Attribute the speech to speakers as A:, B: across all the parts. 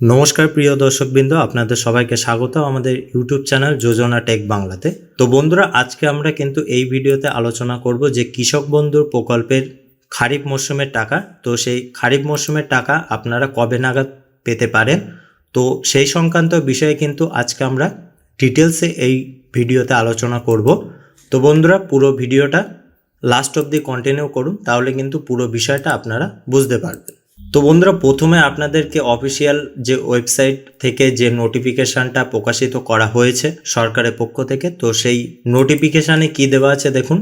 A: নমস্কার, প্রিয় দর্শকবৃন্দ। আপনাদের সবাইকে স্বাগত আমাদের ইউটিউব চ্যানেল যোজনা টেক বাংলাতে। তো বন্ধুরা, আজকে আমরা কিন্তু এই ভিডিওতে আলোচনা করব যে কৃষক বন্ধুর প্রকল্পের খারিফ মরশুমের টাকা। তো সেই খারিফ মরশুমের টাকা আপনারা কবে নাগাদ পেতে পারেন? তো সেই সংক্রান্ত বিষয়ে কিন্তু আজকে আমরা ডিটেলসে এই ভিডিওতে আলোচনা করব। তো বন্ধুরা, পুরো ভিডিওটা লাস্ট অবধি কন্টিনিউ করুন, তাহলে কিন্তু পুরো বিষয়টা আপনারা বুঝতে পারবেন। তো বন্ধুরা, প্রথমে আপনাদেরকে অফিসিয়াল যে ওয়েবসাইট থেকে যে নোটিফিকেশানটা প্রকাশিত করা হয়েছে সরকারের পক্ষ থেকে, তো সেই নোটিফিকেশানে কি দেওয়া আছে দেখুন।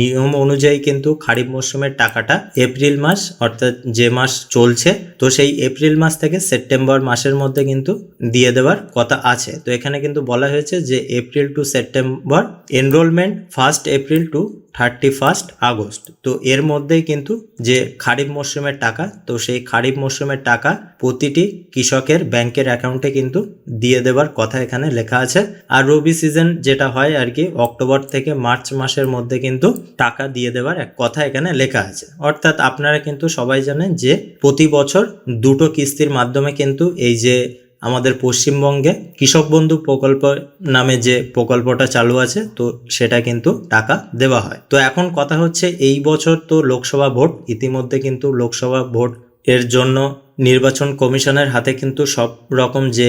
A: নিয়ম অনুযায়ী কিন্তু খারিফ মরশুমের টাকাটা এপ্রিল মাস, অর্থাৎ যে মাস চলছে, তো সেই এপ্রিল মাস থেকে সেপ্টেম্বর মাসের মধ্যে কিন্তু দিয়ে দেওয়ার কথা আছে। তো এখানে কিন্তু বলা হয়েছে যে April to September enrollment first April to thirty first August তো এর মধ্যেই কিন্তু যে খারিফ মরশুমের টাকা, তো সেই খারিফ মরশুমের টাকা প্রতিটি কৃষকের ব্যাংকের অ্যাকাউন্টে কিন্তু দিয়ে দেওয়ার কথা এখানে লেখা আছে। আর রবি সিজন যেটা হয় আর কি, অক্টোবর থেকে মার্চ মাসের মধ্যে কিন্তু টাকা দিয়ে দেওয়ার এক কথা এখানে লেখা আছে। অর্থাৎ আপনারা কিন্তু সবাই জানেন যে প্রতি বছর দুটো কিস্তির মাধ্যমে কিন্তু এই যে আমাদের পশ্চিমবঙ্গে কৃষক বন্ধু প্রকল্প নামে যে প্রকল্পটা চালু আছে, তো সেটা কিন্তু টাকা দেওয়া হয়। তো এখন কথা হচ্ছে এই বছর তো লোকসভা ভোট, ইতিমধ্যে কিন্তু লোকসভা ভোট এর জন্য নির্বাচন কমিশনের হাতে কিন্তু সব রকম যে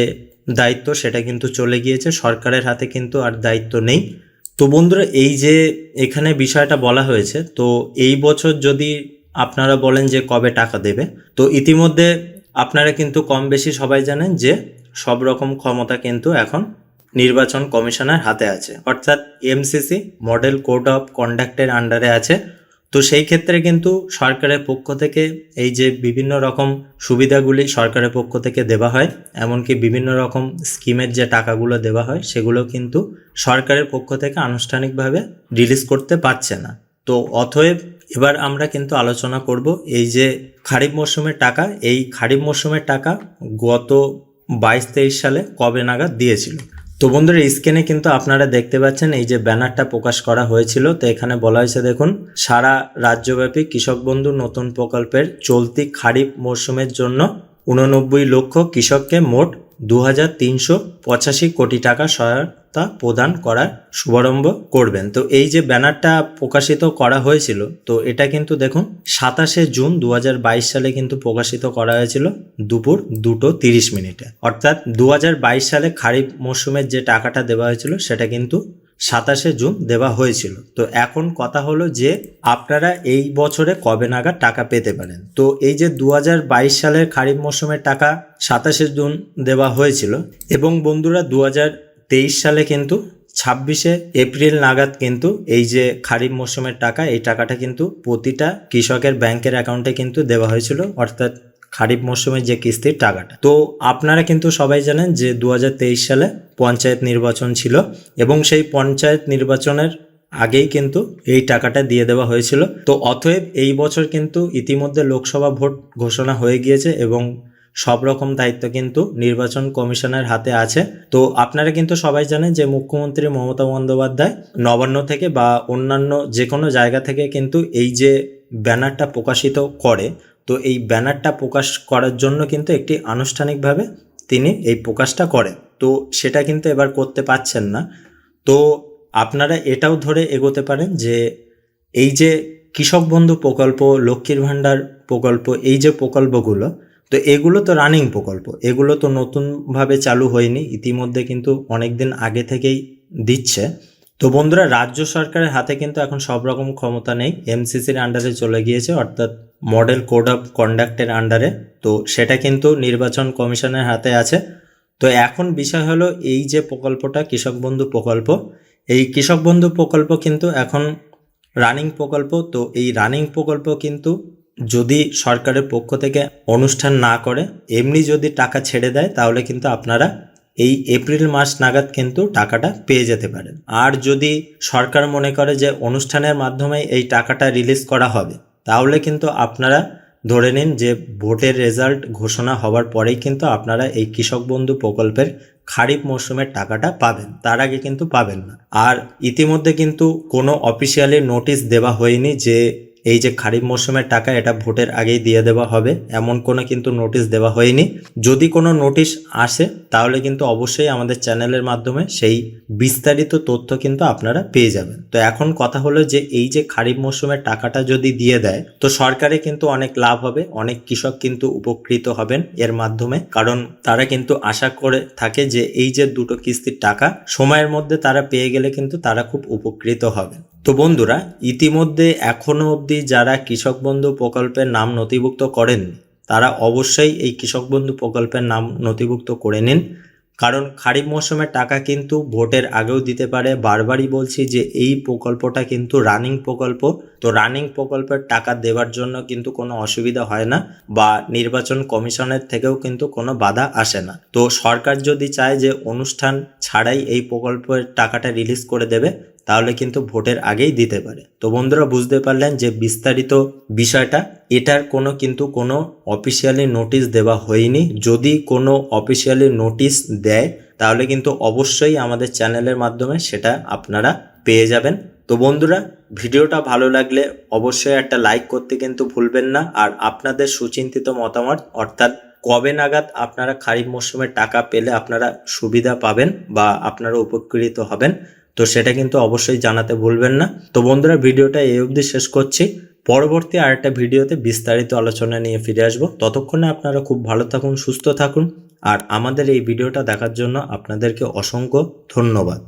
A: দায়িত্ব সেটা কিন্তু চলে গিয়েছে, সরকারের হাতে কিন্তু আর দায়িত্ব নেই। তো বন্ধুরা, এই যে এখানে বিষয়টা বলা হয়েছে, তো এই বছর যদি আপনারা বলেন যে কবে টাকা দেবে, তো ইতিমধ্যে আপনারা কিন্তু কম বেশি সবাই জানেন যে সব রকম ক্ষমতা কিন্তু এখন নির্বাচন কমিশনের হাতে আছে। অর্থাৎ এমসিসি মডেল কোড অফ কন্ডাক্টের আন্ডারে আছে। তো সেই ক্ষেত্রে কিন্তু সরকারের পক্ষ থেকে এই যে বিভিন্ন রকম সুবিধাগুলি সরকারের পক্ষ থেকে দেওয়া হয়, এমনকি বিভিন্ন রকম স্কিমের যে টাকাগুলো দেওয়া হয়, সেগুলো কিন্তু সরকারের পক্ষ থেকে আনুষ্ঠানিকভাবে রিলিজ করতে পারছে না। তো অতএব এবার আমরা কিন্তু আলোচনা করব এই যে খারিফ মরশুমের টাকা, এই খারিফ মরশুমের টাকা গত বাইশ তেইশ সালে কবে নাগাদ দিয়েছিল? তো বন্ধুরা স্ক্রিনে কিন্তু আপনারা দেখতে পাচ্ছেন এই যে ব্যানারটা প্রকাশ করা হয়েছিল। তো এখানে বলা হয়েছে, দেখুন, সারা রাজ্যব্যাপী কৃষক বন্ধু নতুন প্রকল্পের চলতি খারিফ মরশুমের জন্য উননব্বই লক্ষ কৃষককে মোট দু হাজার তিনশো পঁচাশি কোটি টাকা সহায়তা প্রদান করার শুভারম্ভ করবেন। তো এই যে ব্যানারটা প্রকাশিত করা হয়েছিল, তো এটা কিন্তু দেখুন, সাতাশে জুন দু হাজার বাইশ সালে কিন্তু প্রকাশিত করা হয়েছিল, দুপুর দুটো তিরিশ মিনিটে। অর্থাৎ দু হাজার বাইশ সালে খারিফ মরশুমের যে টাকাটা দেওয়া হয়েছিল, সেটা কিন্তু সাতাশে জুন দেওয়া হয়েছিল। তো এখন কথা হলো যে আপনারা এই বছরে কবে নাগাদ টাকা পেতে পারেন? তো এই যে দু হাজার বাইশ সালের খারিফ মরশুমের টাকা সাতাশে জুন দেওয়া হয়েছিল, এবং বন্ধুরা দু সালে কিন্তু ছাব্বিশে এপ্রিল নাগাদ কিন্তু এই যে খারিফ মরশুমের টাকা, এই টাকাটা কিন্তু প্রতিটা কৃষকের ব্যাংকের অ্যাকাউন্টে কিন্তু দেওয়া হয়েছিল, অর্থাৎ খারিফ মরশুমের যে কিস্তির টাকাটা। তো আপনারা কিন্তু সবাই জানেন যে দু হাজার তেইশ সালে পঞ্চায়েত নির্বাচন ছিল এবং সেই পঞ্চায়েত নির্বাচনের আগেই কিন্তু এই টাকাটা দিয়ে দেওয়া হয়েছিল। তো অতএব এই বছর কিন্তু ইতিমধ্যে লোকসভা ভোট ঘোষণা হয়ে গিয়েছে এবং সব রকম দায়িত্ব কিন্তু নির্বাচন কমিশনের হাতে আছে। তো আপনারা কিন্তু সবাই জানেন যে মুখ্যমন্ত্রী মমতা বন্দ্যোপাধ্যায় নবান্ন থেকে বা অন্যান্য যে কোনো জায়গা থেকে কিন্তু এই যে ব্যানারটা প্রকাশিত করে, তো এই ব্যানারটা প্রকাশ করার জন্য কিন্তু একটি আনুষ্ঠানিকভাবে তিনি এই প্রকাশটা করেন। তো সেটা কিন্তু এবার করতে পারছেন না। তো আপনারা এটাও ধরে এগোতে পারেন যে এই যে কৃষক বন্ধু প্রকল্প, লক্ষ্মীর ভাণ্ডার প্রকল্প, এই যে প্রকল্পগুলো তো এগুলো তো রানিং প্রকল্প। এগুলো তো নতুনভাবে চালু হয়নি, ইতিমধ্যে কিন্তু অনেক দিন আগে থেকেই দিচ্ছে। তো বন্ধুরা, রাজ্য সরকারের হাতে কিন্তু এখন সব রকম ক্ষমতা নেই। এমসিসির আন্ডারে চলে গিয়েছে, অর্থাৎ মডেল কোড অফ কন্ডাক্টের আন্ডারে তো সেটা কিন্তু নির্বাচন কমিশনের হাতে আছে। তো এখন বিষয় হলো, এই যে প্রকল্পটা কৃষক বন্ধু প্রকল্প, এই কৃষক বন্ধু প্রকল্প কিন্তু এখন রানিং প্রকল্প। তো এই রানিং প্রকল্প কিন্তু যদি সরকারের পক্ষ থেকে অনুষ্ঠান না করে, এমনি যদি টাকা ছেড়ে দেয়, তাহলে কিন্তু আপনারা এই এপ্রিল মাস নাগাদ কিন্তু টাকাটা পেয়ে যেতে পারেন। আর যদি সরকার মনে করে যে অনুষ্ঠানের মাধ্যমে এই টাকাটা রিলিজ করা হবে, তাহলে কিন্তু আপনারা ধরে নিন যে ভোটের রেজাল্ট ঘোষণা হওয়ার পরেই কিন্তু আপনারা এই কৃষক বন্ধু প্রকল্পের খারিফ মরশুমের টাকাটা পাবেন, তার আগে কিন্তু পাবেন না। আর ইতিমধ্যে কিন্তু কোনো অফিসিয়ালি নোটিশ দেওয়া হয়নি যে এই যে খারিফ মৌসুমের টাকা এটা ভোটের আগেই দিয়ে দেওয়া হবে, এমন কোনো কিন্তু নোটিশ দেওয়া হয়নি। যদি কোনো নোটিশ আসে, তাহলে কিন্তু অবশ্যই আমাদের চ্যানেলের মাধ্যমে সেই বিস্তারিত তথ্য কিন্তু আপনারা পেয়ে যাবেন। তো এখন কথা হলো যে এই যে খারিফ মৌসুমের টাকাটা যদি দিয়ে দেয়, তো সরকারে কিন্তু অনেক লাভ হবে, অনেক কৃষক কিন্তু উপকৃত হবেন এর মাধ্যমে। কারণ তারা কিন্তু আশা করে থাকে যে এই যে দুটো কিস্তির টাকা, সময়ের মধ্যে তারা পেয়ে গেলে কিন্তু তারা খুব উপকৃত হবেন। তো বন্ধুরা, ইতিমধ্যে এখনও অবধি যারা কৃষক বন্ধু প্রকল্পের নাম নথিভুক্ত করেননি, তারা অবশ্যই এই কৃষক বন্ধু প্রকল্পের নাম নথিভুক্ত করে নিন। কারণ খারিফ মৌসুমের টাকা কিন্তু ভোটের আগেও দিতে পারে। বারবারই বলছি যে এই প্রকল্পটা কিন্তু রানিং প্রকল্প। তো রানিং প্রকল্পের টাকা দেওয়ার জন্য কিন্তু কোনো অসুবিধা হয় না বা নির্বাচন কমিশনের থেকেও কিন্তু কোনো বাধা আসে না। তো সরকার যদি চায় যে অনুষ্ঠান ছাড়াই এই প্রকল্পের টাকাটা রিলিজ করে দেবে তাহলে কিন্তু ভোটের আগেই দিতে পারে। তো বন্ধুরা বুঝতে পারলেন যে বিস্তারিত বিষয়টা, এটার কোনো কিন্তু কোনো অফিসিয়ালি নোটিশ দেওয়া হয়নি। যদি কোনো অফিসিয়ালি নোটিশ দেয়, তাহলে কিন্তু অবশ্যই আমাদের চ্যানেলের মাধ্যমে সেটা আপনারা পেয়ে যাবেন। তো বন্ধুরা, ভিডিওটা ভালো লাগলে অবশ্যই একটা লাইক করতে কিন্তু ভুলবেন না। আর আপনাদের সুচিন্তিত মতামত, অর্থাৎ কবে নাগাদ আপনারা খারিফ মরশুমের টাকা পেলে আপনারা সুবিধা পাবেন বা আপনারা উপকৃত হবেন তো সেটা কিন্তু অবশ্যই জানাতে ভুলবেন না। তো বন্ধুরা, ভিডিওটা এই অবধি শেষ করছি। পরবর্তী আরেকটা ভিডিওতে বিস্তারিত আলোচনা নিয়ে ফিরে আসব। ততক্ষণে আপনারা খুব ভালো থাকুন, সুস্থ থাকুন। আর আমাদের এই ভিডিওটা দেখার জন্য আপনাদেরকে অসংখ্য ধন্যবাদ।